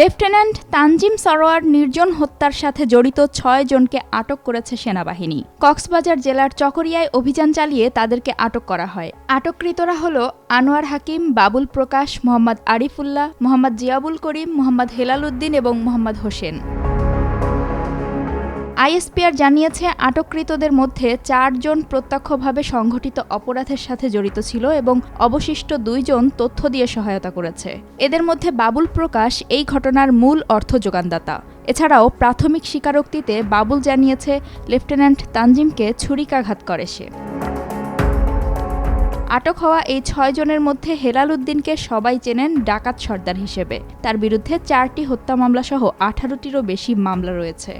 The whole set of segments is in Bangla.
লেফটেন্যান্ট তানজিম সরোয়ার নির্জন হত্যার সাথে জড়িত ছয় জনকে আটক করেছে সেনাবাহিনী। কক্সবাজার জেলার চকরিয়ায় অভিযান চালিয়ে তাদেরকে আটক করা হয়। আটককৃতরা হল আনোয়ার হাকিম, বাবুল প্রকাশ, মোহাম্মদ আরিফুল্লাহ, মোহাম্মদ জিয়াবুল করিম, মোহাম্মদ হেলাল উদ্দিন এবং মোহাম্মদ হোসেন। আইএসপিআর জানিয়েছে, আটককৃতদের মধ্যে চারজন প্রত্যক্ষভাবে সংঘটিত অপরাধের সাথে জড়িত ছিল এবং অবশিষ্ট দুইজন তথ্য দিয়ে সহায়তা করেছে। এদের মধ্যে বাবুল প্রকাশ, এই ঘটনার মূল অর্থ যোগানদাতা। এছাড়াও প্রাথমিক স্বীকারোক্তিতে বাবুল জানিয়েছে, লেফটেন্যান্ট তানজিমকে ছুরিকাঘাত করে সে। আটক হওয়া এই ছয় জনের মধ্যে হেলাল উদ্দিনকে সবাই চেনেন ডাকাত সর্দার হিসেবে। তার বিরুদ্ধে চারটি হত্যা মামলা সহ আঠারোটিরও বেশি মামলা রয়েছে।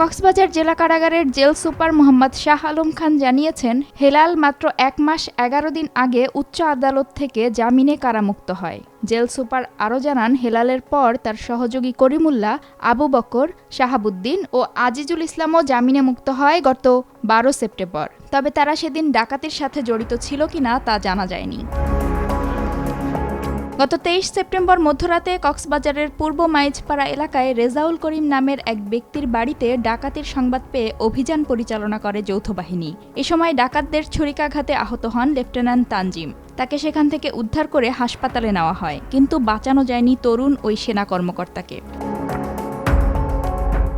কক্সবাজার জেলা কারাগারের জেল সুপার মোহাম্মদ শাহ আলম খান জানিয়েছেন, হেলাল মাত্র এক মাস এগারো দিন আগে উচ্চ আদালত থেকে জামিনে কারামুক্ত হয়। জেল সুপার আরও জানান, হেলালের পর তার সহযোগী করিমুল্লাহ, আবু বকর, শাহাবুদ্দিন ও আজিজুল ইসলামও জামিনে মুক্ত হয় গত বারো সেপ্টেম্বর। তবে তারা সেদিন ডাকাতির সাথে জড়িত ছিল কিনা তা জানা যায়নি। গত তেইশ সেপ্টেম্বর মধ্যরাতে কক্সবাজারের পূর্ব মাইজপাড়া এলাকায় রেজাউল করিম নামের এক ব্যক্তির বাড়িতে ডাকাতির সংবাদ পেয়ে অভিযান পরিচালনা করে যৌথ বাহিনী। এ সময় ডাকাতদের ছুরিকাঘাতে আহত হন লেফটেন্যান্ট তানজিম। তাকে সেখান থেকে উদ্ধার করে হাসপাতালে নেওয়া হয়, কিন্তু বাঁচানো যায়নি তরুণ ওই সেনা কর্মকর্তাকে।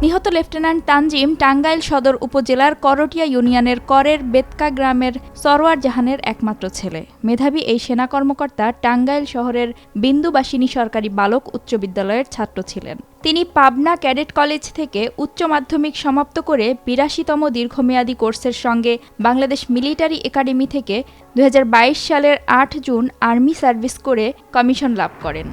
নিহত লেফটেন্যান্ট তানজিম টাঙ্গাইল সদর উপজেলার করটিয়া ইউনিয়নের করের বেতকা গ্রামের সরোয়ার জাহানের একমাত্র ছেলে। মেধাবী এই সেনা কর্মকর্তা টাঙ্গাইল শহরের বিন্দুবাসিনী সরকারি বালক উচ্চ বিদ্যালয়ের ছাত্র ছিলেন। তিনি পাবনা ক্যাডেট কলেজ থেকে উচ্চ মাধ্যমিক সমাপ্ত করে বিরাশিতম দীর্ঘমেয়াদী কোর্সের সঙ্গে বাংলাদেশ মিলিটারি একাডেমি থেকে দু হাজার বাইশ সালের আট জুন আর্মি সার্ভিস করে কমিশন লাভ করেন।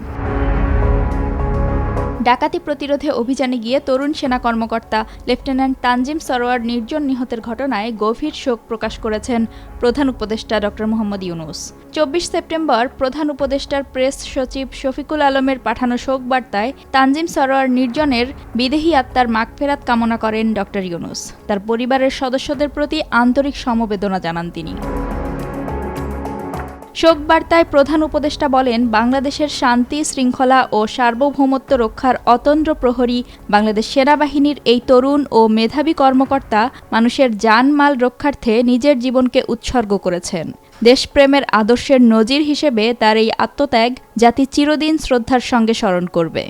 ডাকাতি প্রতিরোধে অভিযানে গিয়ে তরুণ সেনা কর্মকর্তা লেফটেন্যান্ট তানজিম সরোয়ার নির্জন নিহতের ঘটনায় গভীর শোক প্রকাশ করেছেন প্রধান উপদেষ্টা ড. মোহাম্মদ ইউনুস। চব্বিশ সেপ্টেম্বর প্রধান উপদেষ্টার প্রেস সচিব শফিকুল আলমের পাঠানো শোক বার্তায় তানজিম সরোয়ার নির্জনের বিদেহী আত্মার মাগফেরাত কামনা করেন ড. ইউনুস। তার পরিবারের সদস্যদের প্রতি আন্তরিক সমবেদনা জানান তিনি। শোক বার্তায় প্রধান উপদেষ্টা বলেন, বাংলাদেশের শান্তি, শৃঙ্খলা ও সার্বভৌমত্ব রক্ষার অতন্দ্র প্রহরী বাংলাদেশ সেনাবাহিনীর এই তরুণ ও মেধাবী কর্মকর্তা মানুষের জানমাল রক্ষার্থে নিজের জীবনকে উৎসর্গ করেছেন। দেশপ্রেমের আদর্শের নজির হিসেবে তার এই আত্মত্যাগ জাতি চিরদিন শ্রদ্ধার সঙ্গে স্মরণ করবে।